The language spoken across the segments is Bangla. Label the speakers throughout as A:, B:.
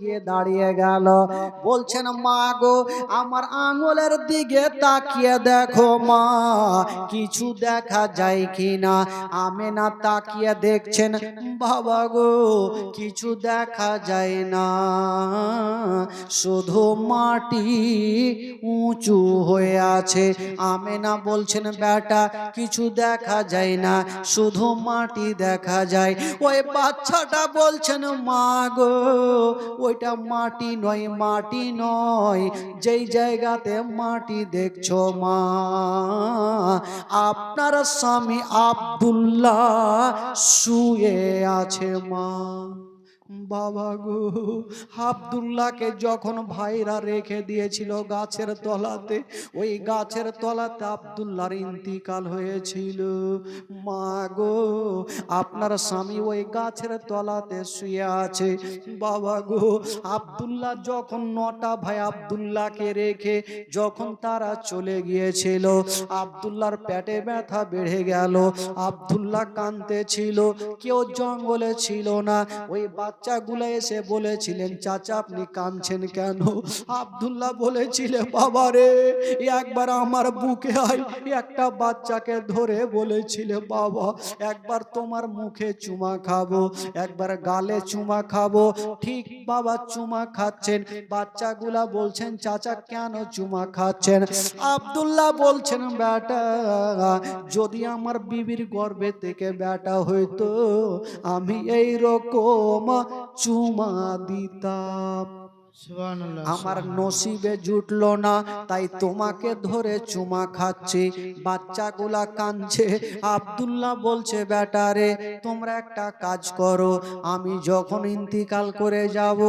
A: গিয়ে দাঁড়িয়ে গেল। বলছেন, মা গো, আমার আঙুলের দিকে তাকিয়ে দেখো, মা, কিছু দেখা যায় কি না আমি না তাকিয়ে দেখছেন, বাবা গো, কিছু দেখা যায় না। শুধু মাটি উঁচু হয়ে আছে। আমি না বলছেন, বেটা, কিছু দেখা যায় না, শুধু মাটি দেখা যায়। ওই বাচ্চাটা বলছেন, মা গো ওইটা মাটি নয় মাটি নয়। যেই জায়গাতে মাটি দেখছ মা, আপনার স্বামী আব্দুল্লাহ শুয়ে আছে মা। বাবা গো, আবদুল্লাহকে যখন ভাইরা রেখে দিয়েছিল গাছের তলাতে, ওই গাছের তলাতে আব্দুল্লাহর ইন্তিকাল হয়েছিল। মা গো, আপনার স্বামী ওই গাছের তলাতে শুয়ে আছে। বাবা গো, আবদুল্লাহ যখন নটা ভাই আবদুল্লাহকে রেখে যখন তারা চলে গিয়েছিল, আব্দুল্লাহর পেটে ব্যথা বেড়ে গেল। আবদুল্লাহ কানতে ছিল কেউ জঙ্গলে ছিল না। ওই বাচ্চাগুলো এসে বলেছিলেন, চাচা, আপনি কাঁদছেন কেন? আব্দুল্লাহ বলেছিলেন বাবা রে, একবার আমার বুকে আয়। একটা বাচ্চাকে ধরে বলেছিলে, বাবা, একবার তোমার মুখে চুমা খাব, একবার গালে চুমা খাব। ঠিক বাবা চুমা খাচ্ছেন। বাচ্চাগুলা বলছেন, চাচা, কেন চুমা খাচ্ছেন? আব্দুল্লাহ বলছেন, বেটা, যদি আমার বিবির গর্ভে থেকে বেটা হইতো, আমি এই রকম চুমা দিতাম। আমার নসিবে জুটলো না তাই তোমাকে ধরে চুমা খাচ্ছি। বাচ্চাগুলা কাঁদছে। আব্দুল্লাহ বলছে ব্যাটারে তোমরা একটা কাজ করো আমি যখন ইন্তিকাল করে যাব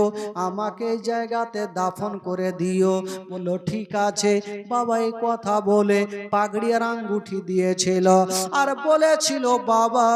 A: আমাকে এই জায়গাতে দাফন করে দিও। বলল ঠিক আছে। বাবা এই কথা বলে পাগড়ি আর আঙ্গুঠি দিয়েছিল আর বলেছিল বাবা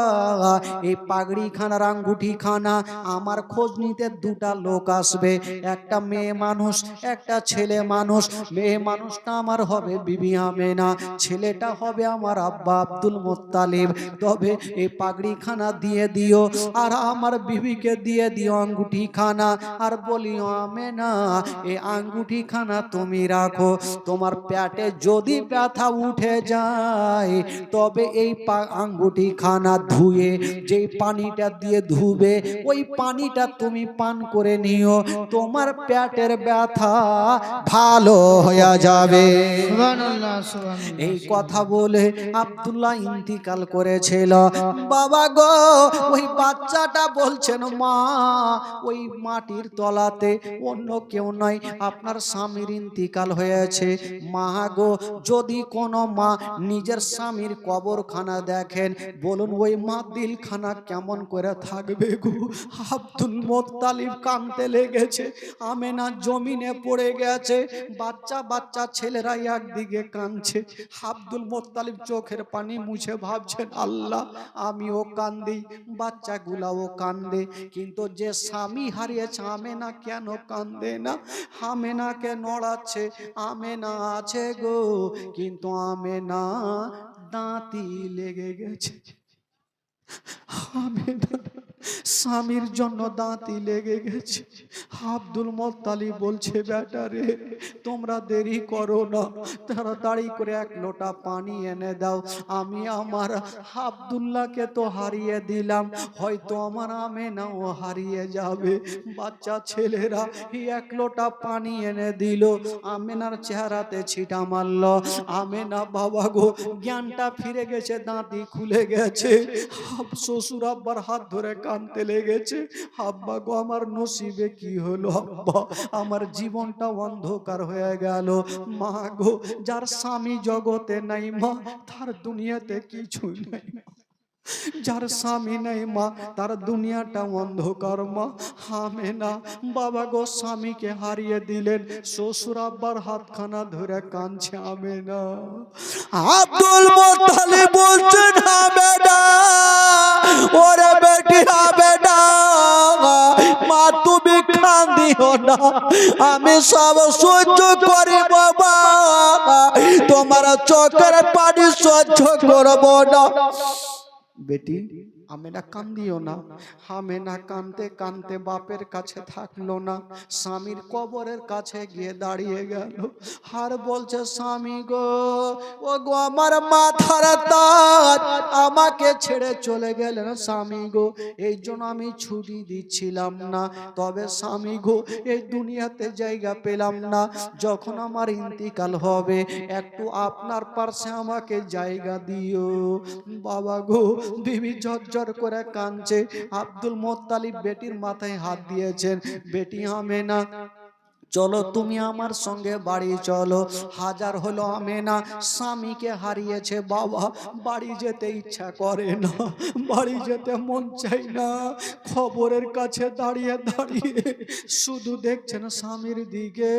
A: এই পাগড়ি খানার আঙ্গুঠি খানা আমার খোঁজ নিতে দুটা লোক আসবে। একটা মেয়ে মানুষ, একটা ছেলে মানুষ, মেয়ে মানুষটা আমার হবে বিবি আমেনা, ছেলেটা হবে আমার আব্বা আব্দুল মোত্তালিব। তবে এই পাগড়ি খানা দিয়ে দিও, আর আমার বিবিকে দিয়ে দিও আঙ্গুঠি খানা আর বলিও, আমেনা এই আঙ্গুঠি খানা তুমি রাখো, তোমার পেটে যদি ব্যথা উঠে যায়, তবে এই পা- আঙ্গুঠি খানা ধুয়ে, যেই পানিটা দিয়ে ধুবে, ওই পানিটা তুমি পান করে নিও, তোমার পেটের ব্যথা ভালো হয়ে যাবে। এই কথা বলে আব্দুল্লাহ ইন্তিকাল করেছিল। বাবা গো ওই বাচ্চাটা বলছেন মা ওই মাটির তলাতে অন্য কেউ নয় আপনার স্বামীর ইন্তিকাল হয়েছে। মা গো যদি কোনো মা নিজের স্বামীর কবরখানা দেখেন বলুন ওই মা দিলখানা কেমন করে থাকবে গো? আব্দুল মোত্তালিব কানতে লেগেছে। আমেনা জমিনে পড়ে গেছে। বাচ্চা বাচ্চা ছেলেরা একদিকে কাঁদছে। আব্দুল মোত্তালিব চোখের পানি মুছে ভাবছেন, আল্লাহ, আমিও কান্দি, বাচ্চাগুলাও কান্দে। কিন্তু যে স্বামী হারিয়েছে, আমেনা কেন কান্দে না? আমেনাকে নড়াচ্ছে, আমেনা আছে গো, কিন্তু আমেনা দাঁতি লেগে গেছে। আমেনা স্বামীর জন্য দাঁতি লেগে গেছে। আব্দুল মোত্তালি বলছে বেটারে তোমরা দেরি করো না। তাড়াতাড়ি করে এক লোটা পানি এনে দাও। আমি আমার আব্দুল্লাহকে তো হারিয়ে দিলাম। হয়তো আমার আমেনাও হারিয়ে যাবে। বাচ্চা ছেলেরা এক লোটা পানি এনে দিল। আমেনার চেহারাতে ছিটা মারল। আমেনা বাবা গো, জ্ঞানটা ফিরে গেছে দাঁতি খুলে গেছে। শ্বশুর আব্বার হাত ধরে কানতে লেগেছে। আব্বা গো, আমার নসিবে কি হলো আব্বা? আমার জীবনটা অন্ধকার হয়ে গেল। মা গো, যার স্বামী জগতে নাই মা, তার দুনিয়াতে কিছু নাই। যার স্বামী নেই মা, তার দুনিয়াটা অন্ধকার মা। হামে না বাবা গো, স্বামীকে হারিয়ে দিলেন। শ্বশুর আব্বার হাতখানা ধরে কাঁদছে আমে না আব্দুল মোত্তালি বলছেন হামে না ওরে বেটি হবে না। মা, তুমি কান্দিও না। আমি সব সহ্য করি বাবা তোমার চোখের পানি সহ্য করব না। বেটি আমেনা কান্দিও না। আমেনা কানতে কানতে বাপের কাছে থাকল না। স্বামীর কবরের কাছে গিয়ে দাঁড়িয়ে গেল। আর বলছে, স্বামী গো ও গো আমার মাথার তার আমাকে ছেড়ে চলে গেলেন স্বামী গো। এই জন্য আমি ছুটি দিচ্ছিলাম না। তবে স্বামী গো, এই দুনিয়াতে জায়গা পেলাম না। যখন আমার ইন্তিকাল হবে, একটু আপনার পার্শ্বে আমাকে জায়গা দিও। বাবা গো বিবি ঝরঝর করে কাঁদছে। আব্দুল মোত্তালিব বেটির মাথায় হাত দিয়েছেন। বেটি আমেনা চলো তুমি আমার সঙ্গে বাড়ি চলো। হাজার হলো আমেনা, স্বামীকে হারিয়েছে বাবা। বাড়ি যেতে ইচ্ছা করে না, বাড়ি যেতে মন চাই না। খবরের কাছে দাঁড়িয়ে দাঁড়িয়ে শুধু দেখছেন স্বামীর দিকে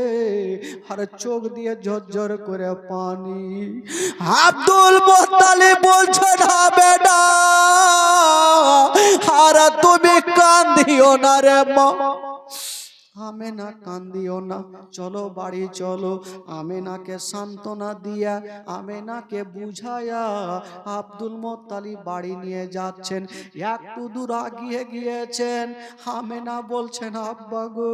A: আর চোখ দিয়ে ঝরঝর করে পানি। আব্দুল মোত্তালিব বলছে, না না আর তুমি কান্দিও না রে মা। আমেনা কান্দিও না, চলো বাড়ি চলো। আমেনাকে সান্ত্বনা দিয়া, আমেনাকে বুঝায়া আব্দুল মোত্তালি বাড়ি নিয়ে যাচ্ছেন। একটু দূর আগিয়ে গিয়েছেন। আমেনা বলছেন, আব্বা গো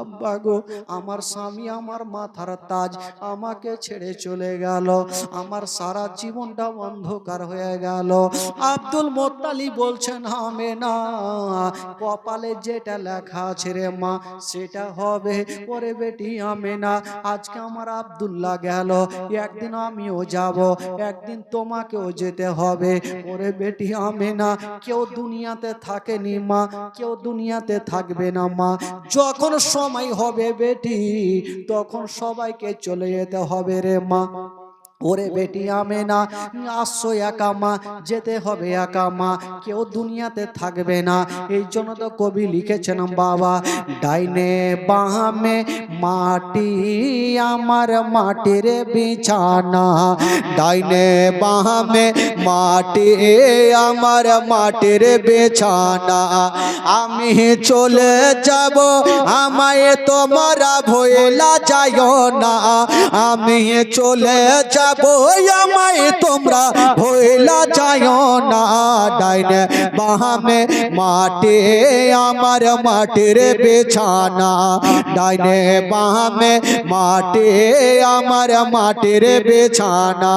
A: আব্বা গো, আমার স্বামী আমার মাথার তাজ, আমাকে ছেড়ে চলে গেল। আমার সারা জীবনটা অন্ধকার হয়ে গেল। আব্দুল মোত্তালি বলছেন, আমেনা, কপালে যেটা লেখা আছে রে মা সেটা হবে। ওরে বেটি আমি না আজকে আমার আব্দুল্লাহ গেল। একদিন আমিও যাব, একদিন তোমাকেও যেতে হবে। ওরে বেটি আমি না কেউ দুনিয়াতে থাকেনি মা, কেউ দুনিয়াতে থাকবে না মা। যখন সময় হবে বেটি, তখন সবাইকে চলে যেতে হবে রে মা। ওরে বেটি আমে না আসো একা মা যেতে হবে একা মা কেউ দুনিয়াতে থাকবে না। এই জন্য তো কবি লিখেছেন বাবা ডাইনে বামে মাটি আমার মাটির বিছানা। ডাইনে বামে মাটি আমার মাটির বিছানা। আমি চলে যাব, আমায় তোমরা ভয়লা যাইও না। আমি চলে যাব, আমায় তোমরা ভয়লা যাইও না। ডাইনে বামে মাটি আমার মাটির বিছানা। ডাইনে বামে মাটি আমার মাটির বিছানা।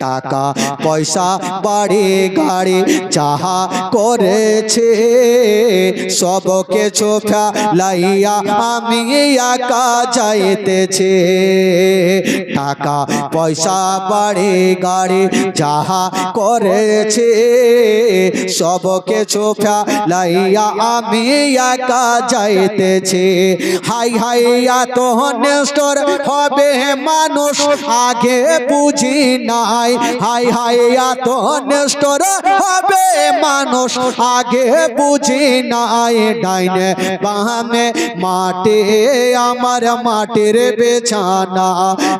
A: টাকা পয়সা বাড়ি গাড়ি যাহা করেছে সব কিছু ফেলাইয়া আমি একা যাইতেছে। টাকা পয়সা বাড়ি গাড়ি যাহা করেছে সব কিছু ফেলাইয়া আমি একা যাইতেছে। হাই হাই এত নেস্টর হবে মানুষ আগে বুঝি নাই। হাই হাই এত নেস্টর হবে মানুষ আগে বুঝি নাই ডাইনে বামে মাটি আমার মাটির বেছানা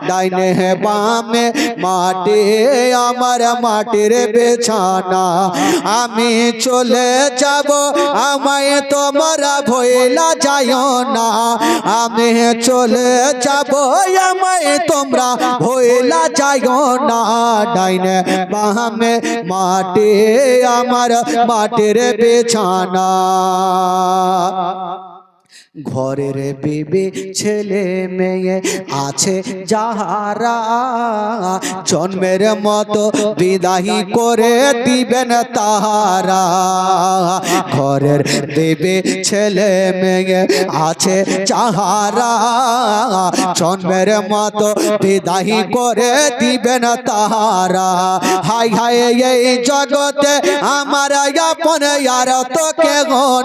A: ডাইনে বামে মাটি আমার মাটির বেছানা আমি চলে যাব আমায় তোমরা ভয়লা যাইও না আমি চলে যাব আমায় তোমরা ভয়লা যাইও না ডাইনে বাহামে মাটি আমার মাটির বেছানা। ঘরের বেবে ছেলে মেয়ে আছে যাহারা জন্মের মতো বিদায়ী করে দিবেন তাহারা। ঘরের দেবে ছেলে মেয়ে আছে যাহারা জন্মের মতো বিদায়ী করে দিবেন তাহারা। হাই হাই, এই জগতে আমার আপন আর তো কে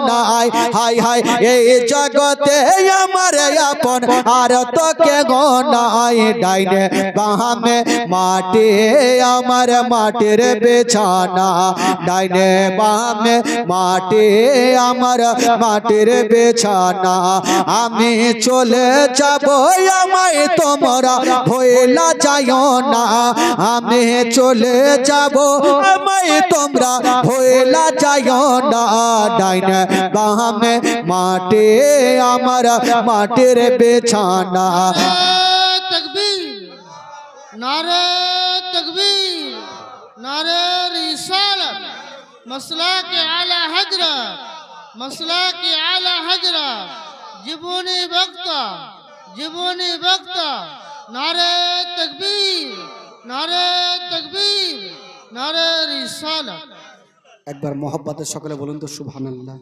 A: নাই। হাই হাই, এই জগতে আমার আপন আর তো কে নাই ডাইনে বাহামে মাটি আমার মাটির বেছানা ডাইনে বাহামে মাটি আমার মাটির বেছানা আমি চলে যাব আমায় তোমরা ভয়লা যাইও না আমি চলে যাব আমায় তোমরা ভয়লা যাইও না ডাইনে বাহামে মাটি আমার মাটির বেছানা।
B: তকবীর নারে তকবীর নারে রিসালাত। মসলা কে আলা হজরা মসলা কে আলা হজরা জীবনী বক্তা জীবনী বক্তা নারে তকবীর নারে তকবীর নারে রিসালাত।
A: একবার মোহাব্বতের সকলে বলুন তো সুবহানাল্লাহ।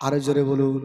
A: আরও জোরে বলুন।